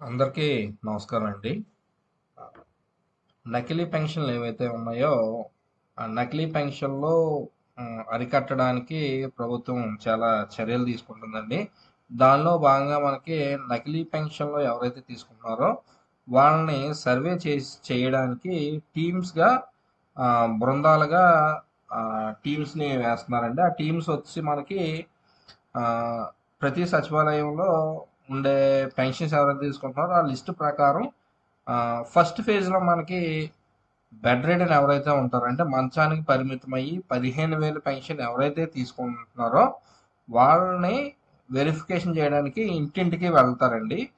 అందరికీ నమస్కారం అండి నకిలీ పెన్షన్లు ఏవైతే ఉన్నాయో ఆ నకిలీ పెన్షన్లో అరికట్టడానికి ప్రభుత్వం చాలా చర్యలు తీసుకుంటుందండి. దానిలో భాగంగా మనకి నకిలీ పెన్షన్లు ఎవరైతే తీసుకుంటున్నారో వాళ్ళని సర్వే చేసి చేయడానికి టీమ్స్గా బృందాలుగా టీమ్స్ని వేస్తున్నారండి. ఆ టీమ్స్ వచ్చి మనకి ప్రతి సచివాలయంలో ఉండే పెన్షన్స్ ఎవరైతే తీసుకుంటున్నారో ఆ లిస్ట్ ప్రకారం ఫస్ట్ ఫేజ్లో మనకి బెడ్ రిడన్ ఎవరైతే ఉంటారో అంటే మంచానికి పరిమితం అయ్యి పదిహేను వేలు పెన్షన్ ఎవరైతే తీసుకుంటున్నారో వాళ్ళని వెరిఫికేషన్ చేయడానికి ఇంటింటికి వెళ్తారండి.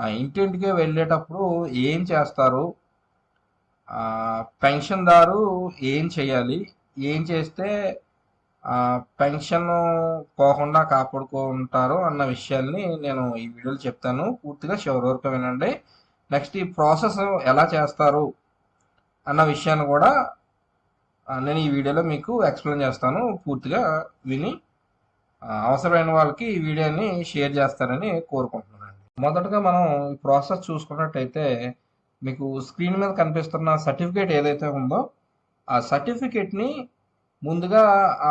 ఆ ఇంటింటికి వెళ్ళేటప్పుడు ఏం చేస్తారు? పెన్షన్దారు ఏం చేయాలి? ఏం చేస్తే పెన్షన్ పోకుండా కాపాడుకుంటారు అన్న విషయాల్ని నేను ఈ వీడియోలో చెప్తాను. పూర్తిగా చివరి వరకు వినండి. నెక్స్ట్ ఈ ప్రాసెస్ ఎలా చేస్తారు అన్న విషయాన్ని కూడా నేను ఈ వీడియోలో మీకు ఎక్స్ప్లెయిన్ చేస్తాను. పూర్తిగా విని అవసరమైన వాళ్ళకి ఈ వీడియోని షేర్ చేస్తారని కోరుకుంటున్నానండి. మొదటగా మనం ఈ ప్రాసెస్ చూసుకున్నట్టయితే మీకు స్క్రీన్ మీద కనిపిస్తున్న సర్టిఫికేట్ ఏదైతే ఉందో ఆ సర్టిఫికేట్ని ముందుగా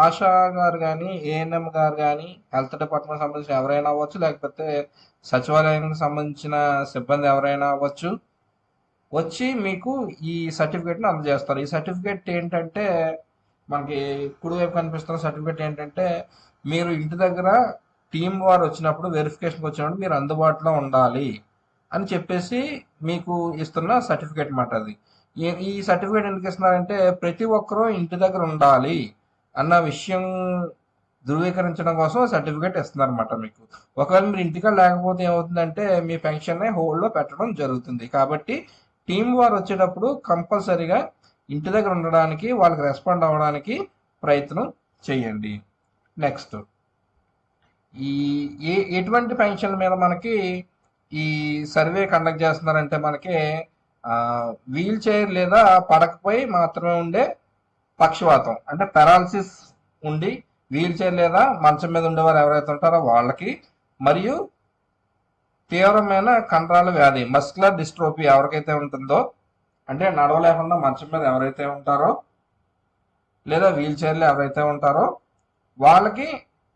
ఆశా గారు కానీ ఏఎన్ఎం గారు కానీ హెల్త్ డిపార్ట్మెంట్ సంబంధించిన ఎవరైనా అవ్వచ్చు లేకపోతే సచివాలయానికి సంబంధించిన సిబ్బంది ఎవరైనా అవ్వచ్చు. వచ్చి మీకు ఈ సర్టిఫికేట్ని అందజేస్తారు. ఈ సర్టిఫికేట్ ఏంటంటే మనకి కుడివైపు కనిపిస్తున్న సర్టిఫికేట్ ఏంటంటే మీరు ఇంటి దగ్గర టీం వారు వచ్చినప్పుడు వెరిఫికేషన్కి వచ్చినప్పుడు మీరు అందుబాటులో ఉండాలి అని చెప్పేసి మీకు ఇస్తున్న సర్టిఫికేట్ మాట అది. ఈ- సర్టిఫికేట్ ఎందుకు ఇస్తున్నారంటే ప్రతి ఒక్కరూ ఇంటి దగ్గర ఉండాలి అన్న విషయం ధృవీకరించడం కోసం సర్టిఫికేట్ ఇస్తున్నారు అనమాట మీకు. ఒకవేళ మీరు ఇంటికా లేకపోతే ఏమవుతుందంటే మీ పెన్షన్ హోల్డ్లో పెట్టడం జరుగుతుంది. కాబట్టి టీం వారు వచ్చేటప్పుడు కంపల్సరీగా ఇంటి దగ్గర ఉండడానికి వాళ్ళకి రెస్పాండ్ అవ్వడానికి ప్రయత్నం చేయండి. నెక్స్ట్. ఈ ఏ ఎటువంటి పెన్షన్ల మీద మనకి ఈ సర్వే కండక్ట్ చేస్తున్నారంటే మనకి వీల్ చైర్ లేదా పడకపై మాత్రమే ఉండే పక్షవాతం అంటే పెరాలసిస్ ఉండి వీల్ చైర్ లేదా మంచం మీద ఉండేవారు ఎవరైతే ఉంటారో వాళ్ళకి మరియు తీవ్రమైన కండరాల వ్యాధి మస్కులర్ డిస్ట్రోపీ ఎవరికైతే ఉంటుందో అంటే నడవలేకుండా మంచం మీద ఎవరైతే ఉంటారో లేదా వీల్ చైర్లో ఎవరైతే ఉంటారో వాళ్ళకి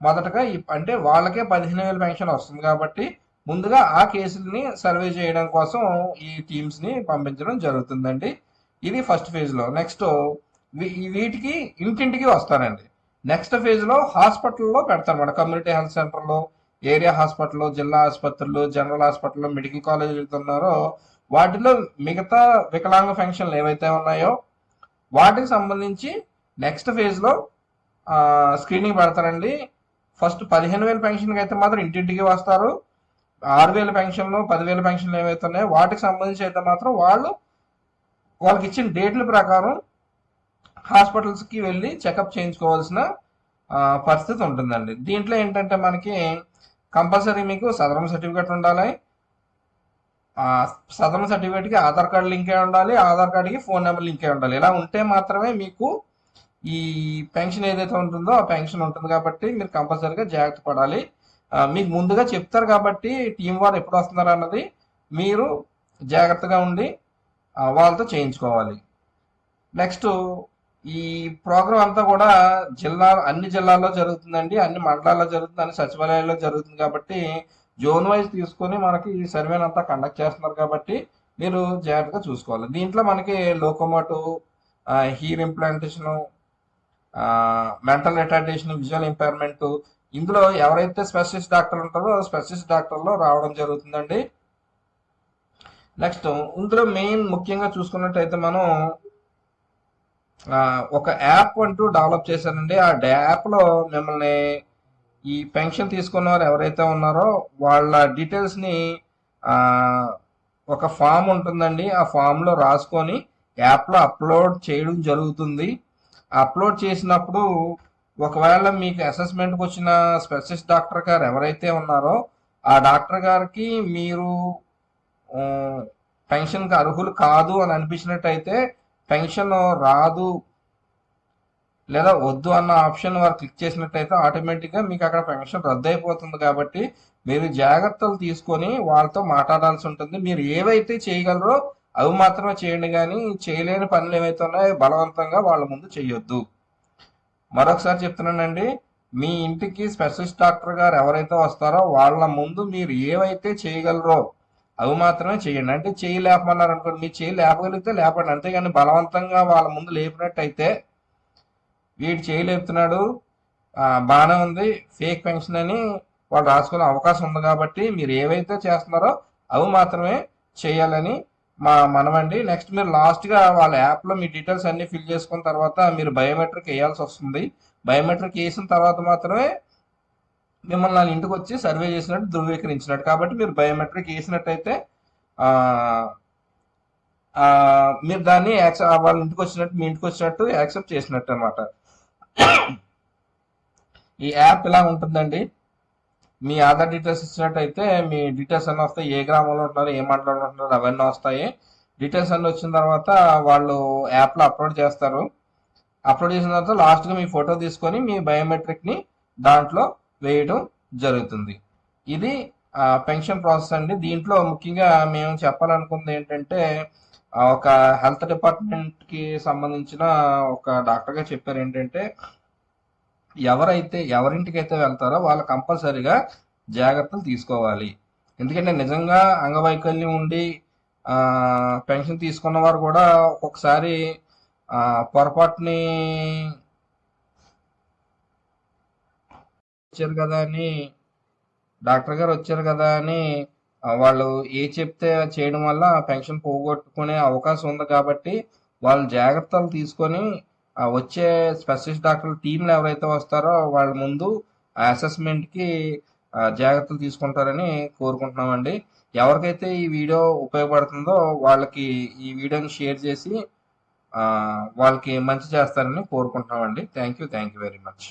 మొదటగా ఈ- అంటే వాళ్ళకే పదిహేను వేలు పెన్షన్ వస్తుంది కాబట్టి ముందుగా ఆ కేసుల్ని సర్వే చేయడం కోసం ఈ టీమ్స్ని పంపించడం జరుగుతుందండి. ఇది ఫస్ట్ ఫేజ్లో నెక్స్ట్ వీటికి ఇంటింటికి వస్తారండి. నెక్స్ట్ ఫేజ్లో హాస్పిటల్లో పెడతారు మన కమ్యూనిటీ హెల్త్ సెంటర్లో ఏరియా హాస్పిటల్లో జిల్లా ఆసుపత్రులు జనరల్ హాస్పిటల్లో మెడికల్ కాలేజీలు వెళ్తున్నారో వాటిలో మిగతా వికలాంగ పెన్షన్లు ఏవైతే ఉన్నాయో వాటికి సంబంధించి నెక్స్ట్ ఫేజ్లో స్క్రీనింగ్ పెడతారండి. ఫస్ట్ పదిహేను వేల పెన్షన్కి అయితే మాత్రం ఇంటింటికి వస్తారు. ఆరు వేల పెన్షన్లు పదివేల పెన్షన్లు ఏవైతే ఉన్నాయో వాటికి సంబంధించి అయితే మాత్రం వాళ్ళు వాళ్ళకి ఇచ్చిన డేట్ల ప్రకారం హాస్పిటల్స్కి వెళ్ళి చెకప్ చేయించుకోవాల్సిన పరిస్థితి ఉంటుందండి. దీంట్లో ఏంటంటే మనకి కంపల్సరీ మీకు సదరం సర్టిఫికేట్ ఉండాలి. సదరం సర్టిఫికేట్కి ఆధార్ కార్డు లింక్ అయి ఉండాలి. ఆధార్ కార్డుకి ఫోన్ నెంబర్ లింక్ అయి ఉండాలి. ఇలా ఉంటే మాత్రమే మీకు ఈ పెన్షన్ ఏదైతే ఉంటుందో ఆ పెన్షన్ ఉంటుంది కాబట్టి మీరు కంపల్సరీగా జాగ్రత్త పడాలి. మీకు ముందుగా చెప్తారు కాబట్టి టీం వారు ఎప్పుడు వస్తున్నారు అన్నది మీరు జాగ్రత్తగా ఉండి వాళ్ళతో చేయించుకోవాలి. నెక్స్ట్ ఈ ప్రోగ్రామ్ అంతా కూడా జిల్లా అన్ని జిల్లాల్లో జరుగుతుందండి అన్ని మండలాల్లో జరుగుతుంది అన్ని సచివాలయాల్లో జరుగుతుంది కాబట్టి జోన్ వైజ్ తీసుకొని మనకి ఈ సర్వేని అంతా కండక్ట్ చేస్తున్నారు కాబట్టి మీరు జాగ్రత్తగా చూసుకోవాలి. దీంట్లో మనకి locomotive hear implantation mental retardation visual impairment ఇందులో ఎవరైతే స్పెషలిస్ట్ డాక్టర్ ఉంటారో స్పెషలిస్ట్ డాక్టర్లో రావడం జరుగుతుందండి. నెక్స్ట్ ఇందులో మెయిన్ ముఖ్యంగా చూసుకున్నట్టయితే మనం ఒక యాప్ అంటూ డెవలప్ చేశారండి. ఆ యాప్లో మిమ్మల్ని ఈ పెన్షన్ తీసుకున్న వారు ఎవరైతే ఉన్నారో వాళ్ళ డీటెయిల్స్ని ఒక ఫామ్ ఉంటుందండి. ఆ ఫామ్లో రాసుకొని యాప్లో అప్లోడ్ చేయడం జరుగుతుంది. అప్లోడ్ చేసినప్పుడు ఒకవేళ మీకు అసెస్మెంట్కి వచ్చిన స్పెషలిస్ట్ డాక్టర్ గారు ఎవరైతే ఉన్నారో ఆ డాక్టర్ గారికి మీరు పెన్షన్కి అర్హులు కాదు అని అనిపించినట్టయితే పెన్షన్ రాదు లేదా వద్దు అన్న ఆప్షన్ వారు క్లిక్ చేసినట్టయితే ఆటోమేటిక్గా మీకు అక్కడ పెన్షన్ రద్దు అయిపోతుంది కాబట్టి మీరు జాగ్రత్తలు తీసుకొని వాళ్ళతో మాట్లాడాల్సి ఉంటుంది. మీరు ఏవైతే చేయగలరో అవి మాత్రమే చేయండి కానీ చేయలేని పనులు ఏవైతే ఉన్నాయో బలవంతంగా వాళ్ళ ముందు చేయొద్దు. మరొకసారి చెప్తున్నానండి మీ ఇంటికి స్పెషలిస్ట్ డాక్టర్ గారు ఎవరైతే వస్తారో వాళ్ళ ముందు మీరు ఏవైతే చేయగలరో అవి మాత్రమే చేయండి. అంటే చేయి లేపమన్నారు అనుకోండి మీరు చేయి లేపగలిగితే లేపండి. అంతేగాని బలవంతంగా వాళ్ళ ముందు లేపినట్టయితే వీడు చేయి లేపుతున్నాడు బాగానే ఉంది ఫేక్ పెన్షన్ అని వాళ్ళు రాసుకునే అవకాశం ఉంది కాబట్టి మీరు ఏవైతే చేస్తున్నారో అవి మాత్రమే చేయాలని మా మనమండి. నెక్స్ట్ మీరు లాస్ట్గా వాళ్ళ యాప్లో మీ డీటెయిల్స్ అన్ని ఫిల్ చేసుకున్న తర్వాత మీరు బయోమెట్రిక్ వేయాల్సి వస్తుంది. బయోమెట్రిక్ వేసిన తర్వాత మాత్రమే మిమ్మల్ని వాళ్ళ ఇంటికి వచ్చి సర్వే చేసినట్టు ధృవీకరించినట్టు. కాబట్టి మీరు బయోమెట్రిక్ వేసినట్టయితే మీరు దాన్ని యాక్సె వాళ్ళ ఇంటికి వచ్చినట్టు మీ ఇంటికి వచ్చినట్టు యాక్సెప్ట్ చేసినట్టు అనమాట ఈ యాప్ ఇలా ఉంటుందండి. మీ ఆధార్ డీటెయిల్స్ ఇచ్చినట్టయితే మీ డీటెయిల్స్ అన్నీ వస్తాయి. ఏ గ్రామంలో ఉంటున్నారు ఏ మండలంలో ఉంటున్నారు అవన్నీ వస్తాయి. డీటెయిల్స్ అన్నీ వచ్చిన తర్వాత వాళ్ళు యాప్లో అప్లోడ్ చేస్తారు. అప్లోడ్ చేసిన తర్వాత లాస్ట్గా మీ ఫోటో తీసుకొని మీ బయోమెట్రిక్ని దాంట్లో వేయడం జరుగుతుంది. ఇది పెన్షన్ ప్రాసెస్ అండి. దీంట్లో ముఖ్యంగా మేము చెప్పాలనుకుంది ఏంటంటే ఒక హెల్త్ డిపార్ట్మెంట్కి సంబంధించిన ఒక డాక్టర్గా చెప్పారు ఏంటంటే ఎవరైతే ఎవరింటికి అయితే వెళ్తారో వాళ్ళు కంపల్సరిగా జాగ్రత్తలు తీసుకోవాలి. ఎందుకంటే నిజంగా అంగవైకల్యం ఉండి పెన్షన్ తీసుకున్న వారు కూడా ఒక్కొక్కసారి పొరపాటుని వచ్చారు కదా అని డాక్టర్ గారు వచ్చారు కదా అని వాళ్ళు ఏ చెప్తే చేయడం వల్ల పెన్షన్ పోగొట్టుకునే అవకాశం ఉంది కాబట్టి వాళ్ళు జాగ్రత్తలు తీసుకొని వచ్చే స్పెషలిస్ట్ డాక్టర్ టీంలు ఎవరైతే వస్తారో వాళ్ళ ముందు అసెస్మెంట్కి జాగ్రత్తలు తీసుకుంటారని కోరుకుంటున్నామండి. ఎవరికైతే ఈ వీడియో ఉపయోగపడుతుందో వాళ్ళకి ఈ వీడియోని షేర్ చేసి వాళ్ళకి మంచి చేస్తారని కోరుకుంటున్నామండి. Thank you thank you very much.